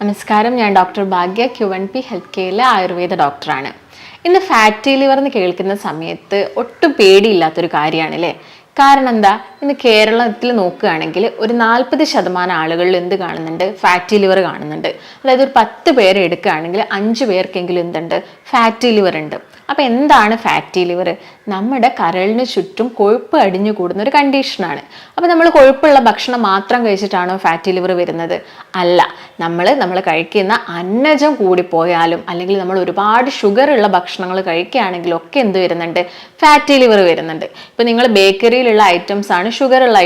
നമസ്കാരം. ഞാൻ doctor Bhagya Q N P health കെയറിലെ Ayurveda ഡോക്ടറാണ്. ഇന്ന് ഫാറ്റി ലിവർ എന്ന് കേൾക്കുന്ന സമയത്ത് ഒട്ടും പേടിയില്ലാത്തൊരു കാര്യമാണ് അല്ലേ കാരണം എന്താ? ഇന്ന് കേരളത്തിൽ നോക്കുകയാണെങ്കിൽ ഒരു നാൽപ്പത് ശതമാനം ആളുകളിൽ എന്ത് കാണുന്നുണ്ട്? ഫാറ്റി ലിവർ കാണുന്നുണ്ട്. അതായത് ഒരു പത്ത് പേരെ എടുക്കുകയാണെങ്കിൽ അഞ്ച് പേർക്കെങ്കിലും എന്തുണ്ട്? ഫാറ്റി ലിവർ ഉണ്ട്. അപ്പോൾ എന്താണ് ഫാറ്റി ലിവർ നമ്മുടെ കരളിന് ചുറ്റും കൊഴുപ്പ് അടിഞ്ഞു കൂടുന്ന ഒരു കണ്ടീഷനാണ് അപ്പോൾ നമ്മൾ കൊഴുപ്പുള്ള ഭക്ഷണം മാത്രം കഴിച്ചിട്ടാണോ ഫാറ്റി ലിവർ വരുന്നത്? അല്ല. നമ്മൾ നമ്മൾ കഴിക്കുന്ന അന്നജം കൂടിപ്പോയാലും അല്ലെങ്കിൽ നമ്മൾ ഒരുപാട് ഷുഗറുള്ള ഭക്ഷണങ്ങൾ കഴിക്കുകയാണെങ്കിലും ഒക്കെ എന്ത് വരുന്നുണ്ട്? ഫാറ്റി ലിവർ വരുന്നുണ്ട്. ഇപ്പോൾ നിങ്ങൾ ബേക്കറിയിലുള്ള ഐറ്റംസ് ആണ് ഷുഗർ ഉള്ള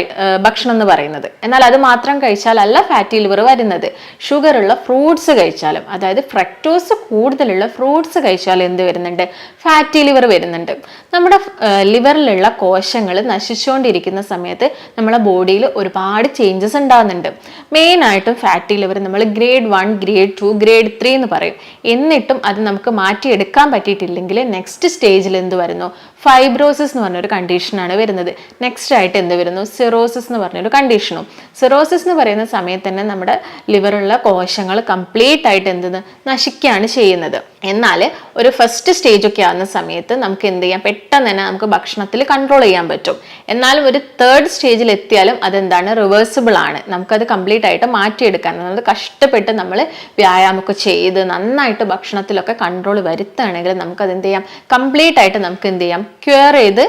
ഭക്ഷണം എന്ന് പറയുന്നത്. എന്നാൽ അത് മാത്രം കഴിച്ചാലല്ല ഫാറ്റി ലിവർ വരുന്നത്. ഷുഗർ ഉള്ള ഫ്രൂട്ട്സ് കഴിച്ചാലും അതായത് ഫ്രക്ടോസ് കൂടുതലുള്ള ഫ്രൂട്ട്സ് കഴിച്ചാലും എന്ത് വരുന്നുണ്ട്? ഫാറ്റി ലിവർ വരുന്നുണ്ട്. നമ്മുടെ ലിവറിലുള്ള കോശങ്ങൾ നശിച്ചുകൊണ്ടിരിക്കുന്ന സമയത്ത് നമ്മുടെ ബോഡിയിൽ ഒരുപാട് ചേഞ്ചസ് ഉണ്ടാകുന്നുണ്ട് മെയിനായിട്ടും ഫാറ്റി ലിവർ നമ്മൾ grade one grade two grade three എന്ന് പറയും. എന്നിട്ടും അത് നമുക്ക് മാറ്റിയെടുക്കാൻ പറ്റിയിട്ടില്ലെങ്കിൽ നെക്സ്റ്റ് സ്റ്റേജിൽ എന്ത് വരുന്നു? ഫൈബ്രോസിസ് എന്ന് പറഞ്ഞൊരു കണ്ടീഷനാണ് വരുന്നത്. നെക്സ്റ്റ് ആയിട്ട് എന്ത് വരുന്നു? സിറോസിസ് എന്ന് പറഞ്ഞൊരു കണ്ടീഷനും സിറോസിസ് എന്ന് പറയുന്ന സമയത്ത് തന്നെ നമ്മുടെ ലിവറുള്ള കോശങ്ങൾ കംപ്ലീറ്റ് ആയിട്ട് എന്തെന്ന് നശിക്കുകയാണ് ചെയ്യുന്നത്. എന്നാൽ ഒരു ഫസ്റ്റ് സ്റ്റേജ് ഒക്കെ ആവുന്ന സമയത്ത് നമുക്ക് എന്ത് ചെയ്യാം? പെട്ടെന്ന് തന്നെ നമുക്ക് ഭക്ഷണത്തിൽ കൺട്രോൾ ചെയ്യാൻ പറ്റും. എന്നാലും ഒരു തേർഡ് സ്റ്റേജിൽ എത്തിയാലും അതെന്താണ്? റിവേഴ്സിബിൾ ആണ്. നമുക്കത് കംപ്ലീറ്റ് ആയിട്ട് മാറ്റിയെടുക്കാൻ അതായത് കഷ്ടപ്പെട്ട് നമ്മൾ വ്യായാമമൊക്കെ ചെയ്ത് നന്നായിട്ട് ഭക്ഷണത്തിലൊക്കെ കൺട്രോൾ വരുത്തുകയാണെങ്കിൽ നമുക്കത് എന്ത് ചെയ്യാം? കംപ്ലീറ്റ് ആയിട്ട് നമുക്ക് എന്ത് ചെയ്യാം? ക്യൂർ ചെയ്ത്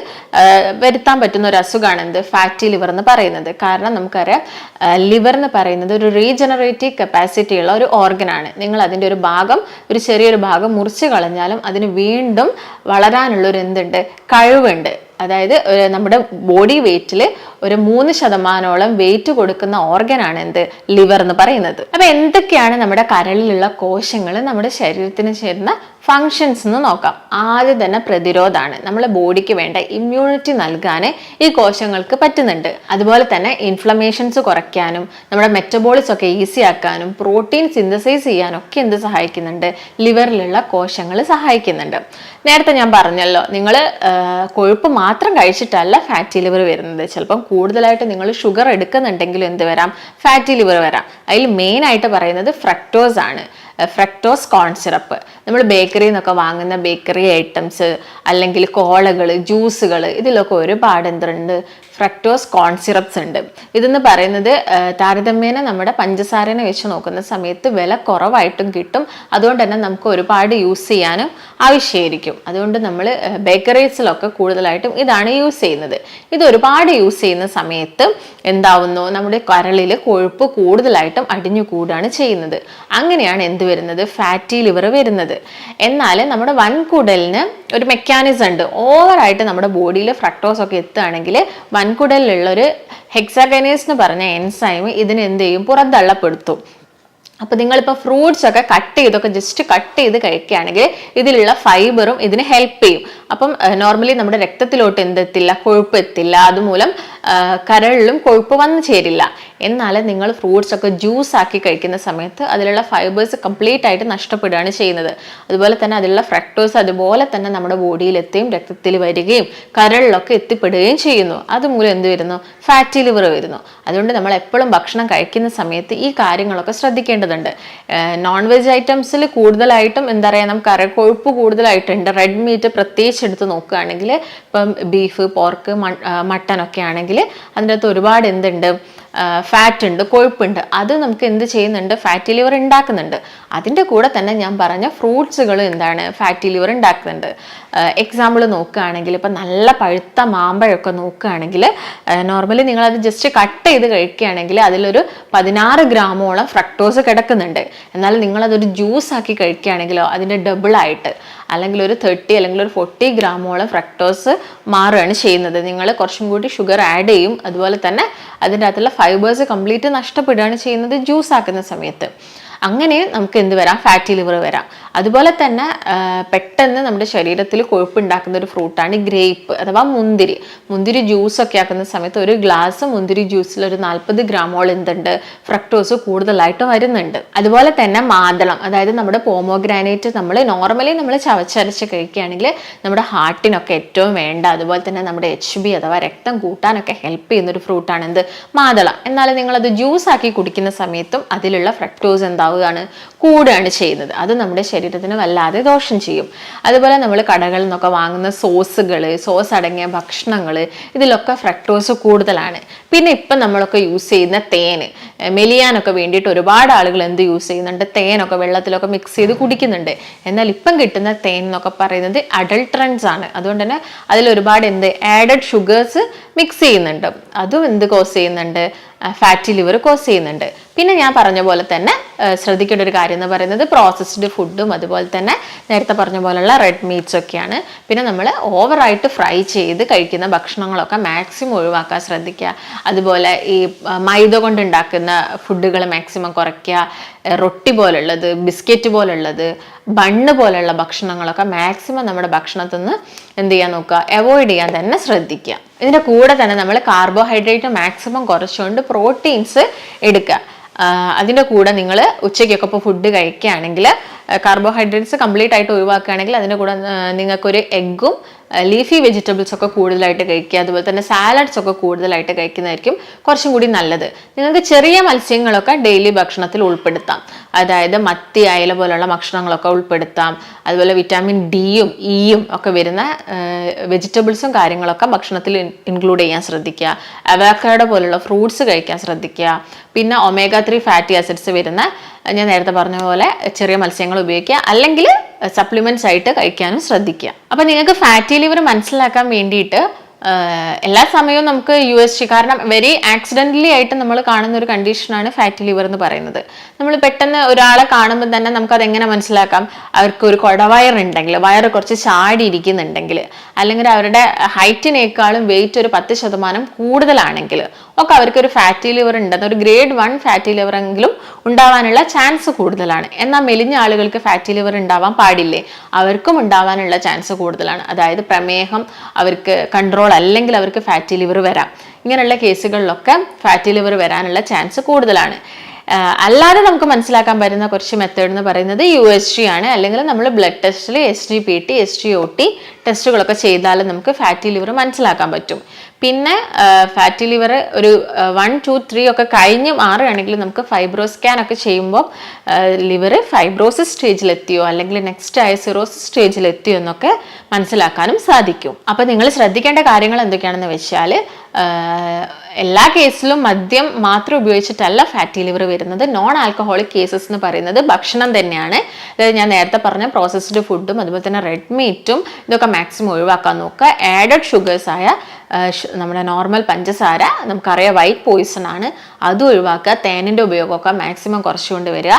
വരുത്താൻ പറ്റുന്ന ഒരു അസുഖമാണ് എന്ത് ഫാറ്റി ലിവർ എന്ന് പറയുന്നത്. കാരണം നമുക്കറിയാം ലിവർ എന്ന് പറയുന്നത് ഒരു റീജനറേറ്റീവ് കപ്പാസിറ്റി ഉള്ള ഒരു ഓർഗനാണ് നിങ്ങൾ അതിന്റെ ഒരു ഭാഗം ഒരു ചെറിയൊരു ഭാഗം മുറിച്ച് കളഞ്ഞാലും അതിന് വീണ്ടും വളരാനുള്ള ഒരു എന്തുണ്ട്? കഴിവുണ്ട്. അതായത് നമ്മുടെ ബോഡി വെയിറ്റിൽ ഒരു മൂന്ന് ശതമാനോളം വെയിറ്റ് കൊടുക്കുന്ന ഓർഗനാണ് എന്ത്? ലിവർ എന്ന് പറയുന്നത്. അപ്പൊ എന്തൊക്കെയാണ് നമ്മുടെ കരളിലുള്ള കോശങ്ങൾ നമ്മുടെ ശരീരത്തിന് ചേരുന്ന ഫങ്ഷൻസ് എന്ന് നോക്കാം. ആദ്യം തന്നെ പ്രതിരോധമാണ്. നമ്മളെ ബോഡിക്ക് വേണ്ട ഇമ്മ്യൂണിറ്റി നൽകാൻ ഈ കോശങ്ങൾക്ക് പറ്റുന്നുണ്ട്. അതുപോലെ തന്നെ ഇൻഫ്ലമേഷൻസ് കുറയ്ക്കാനും നമ്മുടെ മെറ്റബോളിസ് ഒക്കെ ഈസി ആക്കാനും പ്രോട്ടീൻ സിന്തസൈസ് ചെയ്യാനും ഒക്കെ എന്ത് സഹായിക്കുന്നുണ്ട്? ലിവറിലുള്ള കോശങ്ങൾ സഹായിക്കുന്നുണ്ട്. നേരത്തെ ഞാൻ പറഞ്ഞല്ലോ നിങ്ങൾ കൊഴുപ്പ് മാത്രം കഴിച്ചിട്ടല്ല ഫാറ്റി ലിവർ വരുന്നത്. ചിലപ്പം കൂടുതലായിട്ട് നിങ്ങൾ ഷുഗർ എടുക്കുന്നുണ്ടെങ്കിലും എന്ത് വരാം? ഫാറ്റി ലിവർ വരാം. അതിൽ മെയിൻ ആയിട്ട് പറയുന്നത് ഫ്രക്ടോസ് ആണ്. ഫ്രക്ടോസ് കോൺ സിറപ്പ് നമ്മൾ ബേക്കറിയിൽ നിന്നൊക്കെ വാങ്ങുന്ന ബേക്കറി ഐറ്റംസ് അല്ലെങ്കിൽ കോളകൾ ജ്യൂസുകൾ ഇതിലൊക്കെ ഒരുപാട് എന്തുണ്ട്? ഫ്രക്ടോസ് കോൺ സിറപ്സ് ഉണ്ട്. ഇതെന്ന് പറയുന്നത് താരതമ്യേന നമ്മുടെ പഞ്ചസാരനെ വെച്ച് നോക്കുന്ന സമയത്ത് വില കുറവായിട്ടും കിട്ടും. അതുകൊണ്ട് തന്നെ നമുക്ക് ഒരുപാട് യൂസ് ചെയ്യാനും ആവശ്യമായിരിക്കും അതുകൊണ്ട് നമ്മൾ ബേക്കറീസിലൊക്കെ കൂടുതലായിട്ടും ഇതാണ് യൂസ് ചെയ്യുന്നത്. ഇത് ഒരുപാട് യൂസ് ചെയ്യുന്ന സമയത്ത് എന്താവുന്നു? നമ്മുടെ കരളിൽ കൊഴുപ്പ് കൂടുതലായിട്ടും അടിഞ്ഞു കൂടുകയാണ് ചെയ്യുന്നത്. അങ്ങനെയാണ് എന്ത് വരുന്നത് ഫാറ്റി ലിവർ വരുന്നത്. എന്നാൽ നമ്മുടെ വൻകുടലിന് ഒരു മെക്കാനിസം ഉണ്ട്. ഓവറായിട്ട് നമ്മുടെ ബോഡിയിൽ ഫ്രക്ടോസ് ഒക്കെ എത്തുകയാണെങ്കിൽ വൻകുടലിലുള്ളൊരു ഹെക്സാഗനേസ് എന്ന് പറഞ്ഞ എൻസൈം ഇതിന് എന്ത് ചെയ്യും? പുറന്തള്ളപ്പെടുത്തും. അപ്പോൾ നിങ്ങളിപ്പോൾ ഫ്രൂട്ട്സ് ഒക്കെ കട്ട് ചെയ്തൊക്കെ ജസ്റ്റ് കട്ട് ചെയ്ത് കഴിക്കുകയാണെങ്കിൽ ഇതിലുള്ള ഫൈബറും ഇതിന് ഹെൽപ്പ് ചെയ്യും. അപ്പം നോർമലി നമ്മുടെ രക്തത്തിലോട്ട് എന്തെത്തില്ല? കൊഴുപ്പ് എത്തില്ല. അതുമൂലം കരളിലും കൊഴുപ്പ് വന്നു ചേരില്ല. എന്നാൽ നിങ്ങൾ ഫ്രൂട്ട്സ് ഒക്കെ ജ്യൂസ് ആക്കി കഴിക്കുന്ന സമയത്ത് അതിലുള്ള ഫൈബേഴ്സ് കംപ്ലീറ്റ് ആയിട്ട് നഷ്ടപ്പെടുകയാണ് ചെയ്യുന്നത്. അതുപോലെ തന്നെ അതിലുള്ള ഫ്രക്ടോസ് അതുപോലെ തന്നെ നമ്മുടെ ബോഡിയിൽ എത്തുകയും രക്തത്തിൽ വരികയും കരളിലൊക്കെ എത്തിപ്പെടുകയും ചെയ്യുന്നു. അതുമൂലം എന്ത് വരുന്നു? ഫാറ്റി ലിവർ വരുന്നു. അതുകൊണ്ട് നമ്മൾ എപ്പോഴും ഭക്ഷണം കഴിക്കുന്ന സമയത്ത് ഈ കാര്യങ്ങളൊക്കെ ശ്രദ്ധിക്കേണ്ടതുണ്ട്. നോൺ വെജ് ഐറ്റംസിൽ കൂടുതലായിട്ടും എന്താ പറയുക നമുക്ക് കര കൊഴുപ്പ് കൂടുതലായിട്ടുണ്ട്. റെഡ് മീറ്റ് പ്രത്യേകിച്ച് എടുത്ത് നോക്കുകയാണെങ്കിൽ ഇപ്പം ബീഫ് പോർക്ക് മട്ടൻ ഒക്കെ ആണെങ്കിൽ അതിന്റെ അകത്ത് ഒരുപാട് എന്തുണ്ട് ഫാറ്റ് ഉണ്ട് കൊഴുപ്പുണ്ട്. അത് നമുക്ക് എന്ത് ചെയ്യുന്നുണ്ട്? ഫാറ്റി ലിവർ ഉണ്ടാക്കുന്നുണ്ട്. അതിന്റെ കൂടെ തന്നെ ഞാൻ പറഞ്ഞ ഫ്രൂട്ട്സുകൾ എന്താണ്? ഫാറ്റി ലിവർ ഉണ്ടാക്കുന്നുണ്ട്. എക്സാമ്പിൾ നോക്കുകയാണെങ്കിൽ ഇപ്പം നല്ല പഴുത്ത മാമ്പഴമൊക്കെ നോക്കുകയാണെങ്കിൽ നോർമലി നിങ്ങളത് ജസ്റ്റ് കട്ട് ചെയ്ത് കഴിക്കുകയാണെങ്കിൽ അതിലൊരു പതിനാറ് ഗ്രാമോളം ഫ്രക്ടോസ് കിടക്കുന്നുണ്ട്. എന്നാൽ നിങ്ങളതൊരു ജ്യൂസ് ആക്കി കഴിക്കുകയാണെങ്കിലോ അതിന്റെ ഡബിളായിട്ട് അല്ലെങ്കിൽ ഒരു തേർട്ടി അല്ലെങ്കിൽ ഒരു ഫോർട്ടി ഗ്രാമോളം ഫ്രക്ടോസ് മാറുകയാണ് ചെയ്യുന്നത്. നിങ്ങൾ കുറച്ചും കൂടി ഷുഗർ ആഡ് ചെയ്യും. അതുപോലെ തന്നെ അതിന്റെ അകത്തുള്ള ഫൈബേഴ്സ് കംപ്ലീറ്റ് നഷ്ടപ്പെടുകയാണ് ചെയ്യുന്നത് ജ്യൂസ് ആക്കുന്ന സമയത്ത്. അങ്ങനെ നമുക്ക് എന്ത് വരാം? ഫാറ്റി ലിവർ വരാം. അതുപോലെ തന്നെ പെട്ടെന്ന് നമ്മുടെ ശരീരത്തിൽ കൊഴുപ്പുണ്ടാക്കുന്ന ഒരു ഫ്രൂട്ടാണ് ഗ്രേപ്പ് അഥവാ മുന്തിരി. മുന്തിരി ജ്യൂസ് ഒക്കെ ആക്കുന്ന സമയത്ത് ഒരു ഗ്ലാസ് മുന്തിരി ജ്യൂസിൽ ഒരു നാൽപ്പത് ഗ്രാമോളം എന്തുണ്ട്? ഫ്രക്ടോസ് കൂടുതലായിട്ട് വരുന്നുണ്ട്. അതുപോലെ തന്നെ മാതളം. അതായത് നമ്മുടെ പോമോഗ്രാനൈറ്റ് നമ്മൾ നോർമലി നമ്മൾ ചവച്ചരച്ച് കഴിക്കുകയാണെങ്കിൽ നമ്മുടെ ഹാർട്ടിനൊക്കെ ഏറ്റവും വേണ്ട. അതുപോലെ തന്നെ നമ്മുടെ എച്ച് ബി അഥവാ രക്തം കൂട്ടാനൊക്കെ ഹെൽപ്പ് ചെയ്യുന്ന ഒരു ഫ്രൂട്ടാണ് എന്ത്? മാതളം. എന്നാൽ നിങ്ങളത് ജ്യൂസ് ആക്കി കുടിക്കുന്ന സമയത്തും അതിലുള്ള ഫ്രക്ടോസ് എന്താവും? എന്താവുകയാണ് കൂടുകയാണ് ചെയ്യുന്നത്. അത് നമ്മുടെ ശരീരത്തിന് വല്ലാതെ ദോഷം ചെയ്യും. അതുപോലെ നമ്മൾ കടകളിൽ നിന്നൊക്കെ വാങ്ങുന്ന സോസുകൾ സോസ് അടങ്ങിയ ഭക്ഷണങ്ങൾ ഇതിലൊക്കെ ഫ്രക്ടോസ് കൂടുതലാണ്. പിന്നെ ഇപ്പം നമ്മളൊക്കെ യൂസ് ചെയ്യുന്ന തേൻ മെലിയാനൊക്കെ വേണ്ടിയിട്ട് ഒരുപാട് ആളുകൾ എന്ത് യൂസ് ചെയ്യുന്നുണ്ട്? തേനൊക്കെ വെള്ളത്തിലൊക്കെ മിക്സ് ചെയ്ത് കുടിക്കുന്നുണ്ട്. എന്നാൽ ഇപ്പം കിട്ടുന്ന തേൻ എന്നൊക്കെ പറയുന്നത് അഡൾട്രൻസ് ആണ്. അതുകൊണ്ട് തന്നെ അതിൽ ഒരുപാട് എന്ത് ആഡഡ് ഷുഗേഴ്സ് മിക്സ് ചെയ്യുന്നുണ്ട്. അതും എന്ത് കോസ് ചെയ്യുന്നുണ്ട്? ഫാറ്റി ലിവർ കോസ് ചെയ്യുന്നുണ്ട്. പിന്നെ ഞാൻ പറഞ്ഞ പോലെ തന്നെ ശ്രദ്ധിക്കേണ്ട ഒരു കാര്യം എന്ന് പറയുന്നത് പ്രോസസ്ഡ് ഫുഡും അതുപോലെ തന്നെ നേരത്തെ പറഞ്ഞ പോലുള്ള റെഡ് മീറ്റ്സ് ഒക്കെയാണ്. പിന്നെ നമ്മൾ ഓവറായിട്ട് ഫ്രൈ ചെയ്ത് കഴിക്കുന്ന ഭക്ഷണങ്ങളൊക്കെ മാക്സിമം ഒഴിവാക്കാൻ ശ്രദ്ധിക്കുക. അതുപോലെ ഈ മൈദ കൊണ്ട് ഉണ്ടാക്കുന്ന ഫുഡുകൾ മാക്സിമം കുറയ്ക്കുക. റൊട്ടി പോലുള്ളത് ബിസ്ക്കറ്റ് പോലുള്ളത് ബണ്ണ് പോലുള്ള ഭക്ഷണങ്ങളൊക്കെ മാക്സിമം നമ്മുടെ ഭക്ഷണത്തിൽ നിന്ന് എന്ത് ചെയ്യാൻ നോക്കുക? അവോയ്ഡ് ചെയ്യാൻ തന്നെ ശ്രദ്ധിക്കുക. ഇതിന്റെ കൂടെ തന്നെ നമ്മൾ കാർബോഹൈഡ്രേറ്റ് മാക്സിമം കുറച്ചുകൊണ്ട് പ്രോട്ടീൻസ് എടുക്കുക. അതിന്റെ കൂടെ നിങ്ങൾ ഉച്ചയ്ക്കൊക്കെ ഇപ്പോൾ ഫുഡ് കഴിക്കുകയാണെങ്കിൽ കാർബോഹൈഡ്രേറ്റ്സ് കംപ്ലീറ്റ് ആയിട്ട് ഒഴിവാക്കുകയാണെങ്കിൽ അതിന്റെ കൂടെ നിങ്ങൾക്കൊരു എഗ്ഗും ലീഫി വെജിറ്റബിൾസ് ഒക്കെ കൂടുതലായിട്ട് കഴിക്കുക അതുപോലെ തന്നെ സാലഡ്സ് ഒക്കെ കൂടുതലായിട്ട് കഴിക്കുന്നതായിരിക്കും കുറച്ചും കൂടി നല്ലത്. നിങ്ങൾക്ക് ചെറിയ മത്സ്യങ്ങളൊക്കെ ഡെയിലി ഭക്ഷണത്തിൽ ഉൾപ്പെടുത്താം. അതായത് മത്തി അയല പോലുള്ള ഭക്ഷണങ്ങളൊക്കെ ഉൾപ്പെടുത്താം. അതുപോലെ വിറ്റാമിൻ ഡിയും ഇയും ഒക്കെ വരുന്ന വെജിറ്റബിൾസും കാര്യങ്ങളൊക്കെ ഭക്ഷണത്തിൽ ഇൻക്ലൂഡ് ചെയ്യാൻ ശ്രദ്ധിക്കുക. അവാക്കാഡോ പോലുള്ള ഫ്രൂട്ട്സ് കഴിക്കാൻ ശ്രദ്ധിക്കുക. പിന്നെ ഒമേഗ ത്രീ ഫാറ്റി ആസിഡ്സ് വരുന്ന ഞാൻ നേരത്തെ പറഞ്ഞ പോലെ ചെറിയ മത്സ്യങ്ങൾ ഉപയോഗിക്കുക. അല്ലെങ്കിൽ സപ്ലിമെന്റ്സ് ആയിട്ട് കഴിക്കാനും ശ്രദ്ധിക്കുക. അപ്പൊ നിങ്ങൾക്ക് ഫാറ്റി ലിവർ മനസ്സിലാക്കാൻ വേണ്ടിയിട്ട് എല്ലാ സമയവും നമുക്ക് യു എസ് ജി കാരണം വെരി ആക്സിഡന്റലി ആയിട്ട് നമ്മൾ കാണുന്ന ഒരു കണ്ടീഷനാണ് ഫാറ്റി ലിവർ എന്ന് പറയുന്നത്. നമ്മൾ പെട്ടെന്ന് ഒരാളെ കാണുമ്പോൾ തന്നെ നമുക്ക് എങ്ങനെ മനസ്സിലാക്കാം? അവർക്ക് ഒരു കുടവയർ ഉണ്ടെങ്കിൽ വയറ് കുറച്ച് ചാടി ഇരിക്കുന്നുണ്ടെങ്കിൽ അല്ലെങ്കിൽ അവരുടെ ഹൈറ്റിനേക്കാളും വെയിറ്റ് ഒരു പത്ത് ശതമാനം കൂടുതലാണെങ്കിൽ ഒക്കെ അവർക്ക് ഒരു ഫാറ്റി ലിവർ ഉണ്ടെന്ന് ഒരു ഗ്രേഡ് വൺ ഫാറ്റി ലിവർ എങ്കിലും ഉണ്ടാവാനുള്ള ചാൻസ് കൂടുതലാണ്. എന്നാൽ മെലിഞ്ഞ ആളുകൾക്ക് ഫാറ്റി ലിവർ ഉണ്ടാവാൻ പാടില്ലേ? അവർക്കും ഉണ്ടാവാനുള്ള ചാൻസ് കൂടുതലാണ്. അതായത് പ്രമേഹം അവർക്ക് കൺട്രോൾ അല്ലെങ്കിൽ അവർക്ക് ഫാറ്റി ലിവർ വരാം. ഇങ്ങനെയുള്ള കേസുകളിലൊക്കെ ഫാറ്റി ലിവർ വരാനുള്ള ചാൻസ് കൂടുതലാണ്. അല്ലാതെ നമുക്ക് മനസ്സിലാക്കാൻ പറ്റുന്ന കുറച്ച് മെത്തേഡ് എന്ന് പറയുന്നത് യു എസ് ജി ആണ്. അല്ലെങ്കിൽ നമ്മൾ ബ്ലഡ് ടെസ്റ്റിൽ S G P T S G O T ടെസ്റ്റുകളൊക്കെ ചെയ്താൽ നമുക്ക് ഫാറ്റി ലിവർ മനസ്സിലാക്കാൻ പറ്റും. പിന്നെ ഫാറ്റി ലിവർ ഒരു വൺ ടു ത്രീ ഒക്കെ കഴിഞ്ഞ് മാറുകയാണെങ്കിൽ നമുക്ക് ഫൈബ്രോ സ്കാൻ ഒക്കെ ചെയ്യുമ്പോൾ ലിവർ ഫൈബ്രോസിസ് സ്റ്റേജിലെത്തിയോ അല്ലെങ്കിൽ നെക്സ്റ്റ് ആയ സിറോസിസ് സ്റ്റേജിലെത്തിയോ എന്നൊക്കെ മനസ്സിലാക്കാനും സാധിക്കും. അപ്പോൾ നിങ്ങൾ ശ്രദ്ധിക്കേണ്ട കാര്യങ്ങൾ എന്തൊക്കെയാണെന്ന് വെച്ചാൽ എല്ലാ കേസിലും മദ്യം മാത്രം ഉപയോഗിച്ചിട്ടല്ല ഫാറ്റി ലിവർ വരുന്നത്. നോൺ ആൽക്കഹോളിക് കേസസ് എന്ന് പറയുന്നത് ഭക്ഷണം തന്നെയാണ്. അതായത് ഞാൻ നേരത്തെ പറഞ്ഞ പ്രോസസ്ഡ് ഫുഡും അതുപോലെ തന്നെ റെഡ് മീറ്റും ഇതൊക്കെ മാക്സിമം ഒഴിവാക്കാൻ നോക്കുക. ആഡഡ് ഷുഗേഴ്സ് ആയ നമ്മുടെ നോർമൽ പഞ്ചസാര നമുക്കറിയാം വൈറ്റ് പോയിസൺ ആണ്. അതും ഒഴിവാക്കുക. തേനിന്റെ ഉപയോഗമൊക്കെ മാക്സിമം കുറച്ചുകൊണ്ട് വരിക.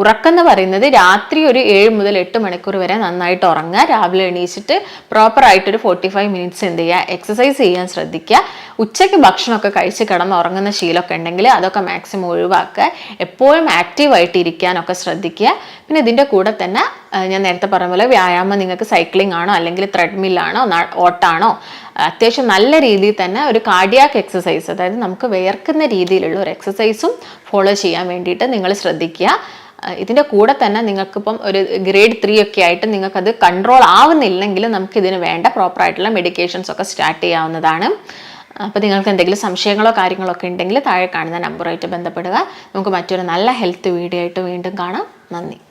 ഉറക്കം എന്ന് പറയുന്നത് രാത്രി ഒരു ഏഴ് മുതൽ എട്ട് മണിക്കൂർ വരെ നന്നായിട്ട് ഉറങ്ങുക. രാവിലെ എണീച്ചിട്ട് പ്രോപ്പറായിട്ടൊരു ഫോർട്ടി ഫൈവ് മിനിറ്റ്സ് എന്ത് ചെയ്യുക? എക്സസൈസ് ചെയ്യാൻ ശ്രദ്ധിക്കുക. ഉച്ചയ്ക്ക് ഭക്ഷണമൊക്കെ കഴിച്ച് കിടന്ന് ഉറങ്ങുന്ന ശീലമൊക്കെ ഉണ്ടെങ്കിൽ അതൊക്കെ മാക്സിമം ഒഴിവാക്കുക. എപ്പോഴും ആക്റ്റീവായിട്ട് ഇരിക്കാനൊക്കെ ശ്രദ്ധിക്കുക. പിന്നെ ഇതിന്റെ കൂടെ തന്നെ ഞാൻ നേരത്തെ പറഞ്ഞ പോലെ വ്യായാമം നിങ്ങൾക്ക് സൈക്ലിംഗ് ആണോ അല്ലെങ്കിൽ ത്രെഡ്മില്ലാണോ ഓട്ടാണോ അത്യാവശ്യം നല്ല രീതിയിൽ തന്നെ ഒരു കാർഡിയാക്ക് എക്സസൈസ് അതായത് നമുക്ക് വിയർക്കുന്ന രീതിയിലുള്ള ഒരു എക്സസൈസും ഫോളോ ചെയ്യാൻ വേണ്ടിയിട്ട് നിങ്ങൾ ശ്രദ്ധിക്കുക. ഇതിന്റെ കൂടെ തന്നെ നിങ്ങൾക്കിപ്പം ഒരു ഗ്രേഡ് ത്രീ ഒക്കെ ആയിട്ട് നിങ്ങൾക്കത് കൺട്രോൾ ആവുന്നില്ലെങ്കിൽ നമുക്ക് ഇതിന് വേണ്ട പ്രോപ്പറായിട്ടുള്ള മെഡിക്കേഷൻസ് ഒക്കെ സ്റ്റാർട്ട് ചെയ്യാവുന്നതാണ്. അപ്പോൾ നിങ്ങൾക്ക് എന്തെങ്കിലും സംശയങ്ങളോ കാര്യങ്ങളോ ഒക്കെ ഉണ്ടെങ്കിൽ താഴെ കാണുന്ന നമ്പറുമായിട്ട് ബന്ധപ്പെടുക. നമുക്ക് മറ്റൊരു നല്ല ഹെൽത്ത് വീഡിയോ ആയിട്ട് വീണ്ടും കാണാം. നന്ദി.